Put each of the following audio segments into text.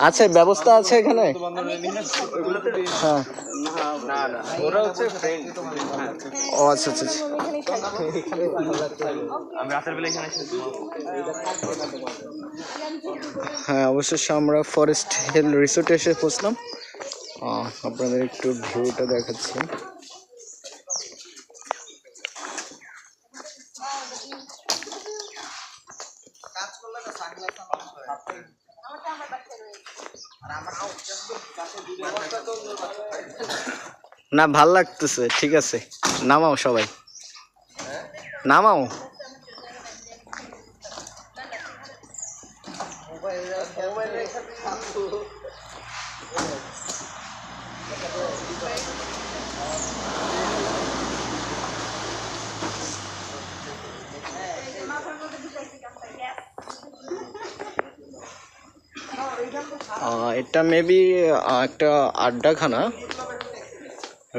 আছে ব্যবস্থা আছে এখানে? হ্যাঁ। ও আচ্ছা আচ্ছা আচ্ছা। হ্যাঁ অবশেষে আমরা ফরেস্ট হিল রিসোর্টে এসে পৌঁছলাম। আপনাদের একটু ভিউটা দেখাচ্ছি। না ভালো লাগতেছে ঠিক আছে। নামাও সবাই। নামাও। এটা মেবি একটা আড্ডাখানা।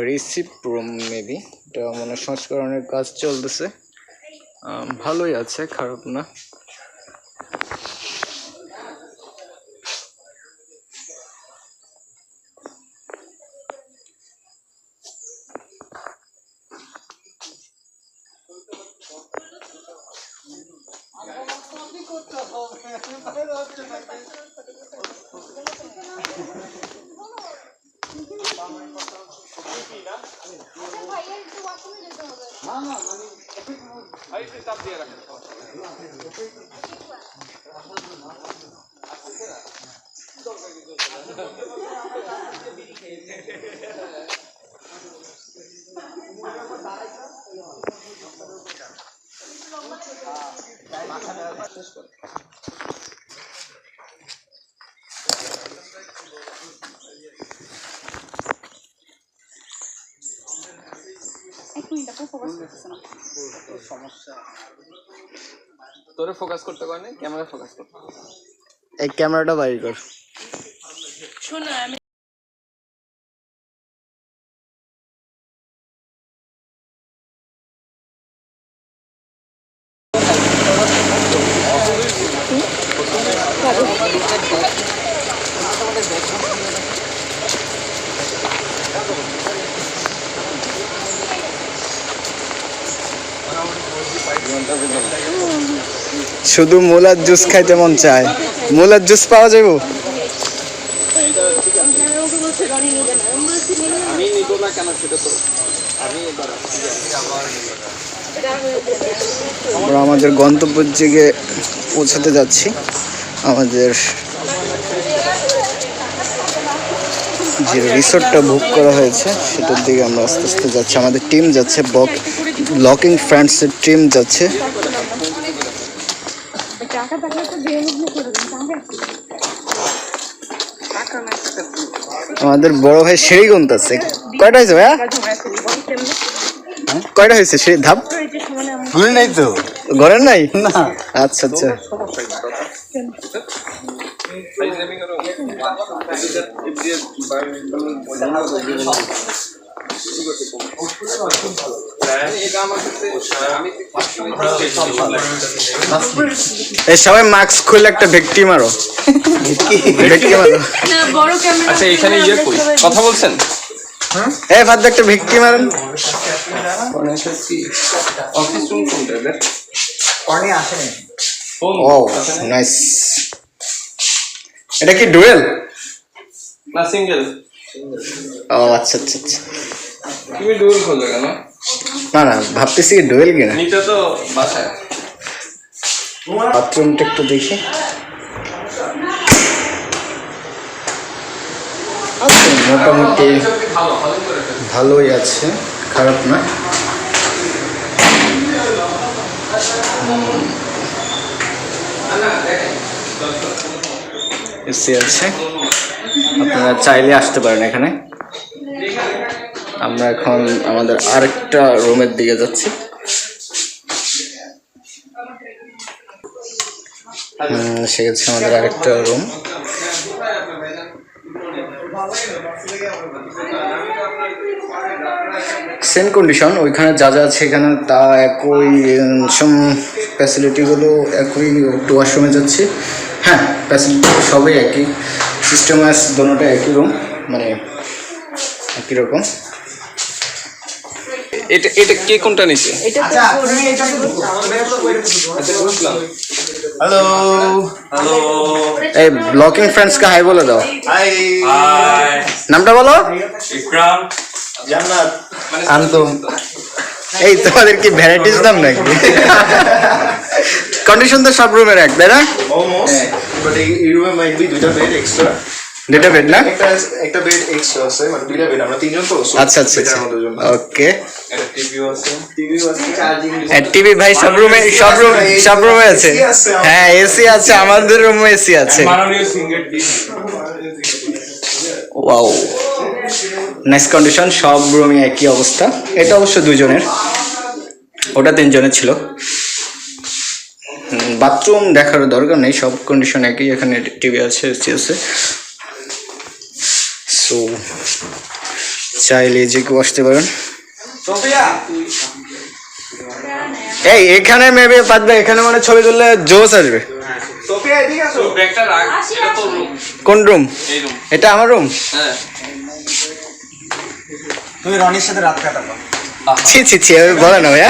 রিসিপ রুম মেবি এটা মানে সংস্করণের কাজ চলতেছে। ভালোই আছে, খারাপ না। Ahí se está piedra. আপু ফোকাস করতেছে না তোরে ফোকাস করতে কয় না ক্যামেরা ফোকাস করতে এই ক্যামেরাটা বাইর কর। শোনো আমি শুধু মুলার জুস খাইতে মন চায়। মুলার জুস পাওয়া যাবে আমরা আমাদের গন্তব্যের দিকে পৌঁছাতে যাচ্ছি। আমাদের যে রিসোর্টটা বুক করা হয়েছে সেটার দিকে আমরা আস্তে আস্তে যাচ্ছি। আমাদের টিম যাচ্ছে বক লকিং ফ্রেন্ডসের টিম যাচ্ছে। আমাদের বড় ভাই সিঁড়ি গুনতেছে। কয়টা হয়েছে ভাইয়া? কয়টা হয়েছে সিঁড়ি? ধাপ? ভুলে নাই তো। ঘরের নাই? না। আচ্ছা আচ্ছা। এই সবাই মাস্ক খুলে একটা ভেক্টি মারো। ভেক্টি মারো। আচ্ছা এখানে ইয়ে কই? কথা বলছেন? এই ফাদ একটা ভেক্টি মারেন। অফিস রুম কোনটা এদের ও নাইস এটা কি ডুয়েল? না সিঙ্গেল ও আচ্ছা আচ্ছা আচ্ছা। তুমি ডুয়েল খোঁজো কেন? না না ভাবতেছি ডুয়েল কিনা? নিতে তো বাসায়। বাথরুমটা একটু দেখি। আছে মোটামুটি। ভালোই আছে খারাপ না। এসি আছে। আপনারা চাইলে আসতে পারেন এখানে। আমরা এখন আমাদের আরেকটা রুমের দিকে যাচ্ছি। হুম, সে হচ্ছে আমাদের আরেকটা রুম। সেম কন্ডিশন ওইখানে যা যা আছে এখানে তা একই সব ফ্যাসিলিটিগুলো একই একটু ওয়াশরুমে যাচ্ছে। হ্যাঁ ফ্যাসিলিটি সবই একই। সিস্টেম আস দোনোটা একই রুম মানে একই রকম। এটা এটা কে কোনটা নিছে? এটা তো আচ্ছা বুঝলাম হ্যালো হ্যালো এই ব্লকিং ফ্রেন্ডসকে হাই বলে দাও। হাই নামটা বলো। ইকরাম। জান্নাত। মানে আন্তম। এই তোমাদের কি ভ্যারাইটিস নাম নাকি? কন্ডিশন তো সব রুমের এক তাই না? অলমোস্ট বাট এই রুমে মাইট বি দুইটা বেড এক্সট্রা বেড না একটা একটা বেড এক্সট্রা আছে মানে দুইটা বেড আমরা তিনজন তো আচ্ছা আচ্ছা আচ্ছা। ওকে টিভিও আছে টিভি আছে চার্জিং টিভি ভাই সব রুমে সব রুম সব রুমে আছে? হ্যাঁ এসি আছে আমাদের রুমে এসি আছে। মাননীয় ওয়াও নাইস কন্ডিশন সব রুমে একই অবস্থা। এটা অবশ্য দুজনের ওটা তিনজনের ছিল। বাথরুম দেখার দরকার নেই সব কন্ডিশন একই এখানে টিভি আছে এসি আছে। চাইলে যে কেউ আসতে পারেন। এই এখানে মেবি পাতবে এখানে মানে ছবি তুললে জোস আসবে। রুম কোন রুম এটা আমার রুম হ্যাঁ। তুমি রনির সাথে রাত কাটাবো। ছি ছি ছি বলে না ভাইয়া।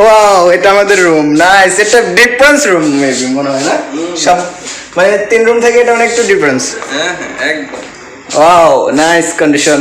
ওয়াও এটা আমাদের রুম নাইস এটা ডিফারেন্স রুম মেবি মনে হয় না? সব মানে তিন রুম থেকে এটা অনেক একটু ডিফারেন্স হ্যাঁ হ্যাঁ একদম। Wow nice condition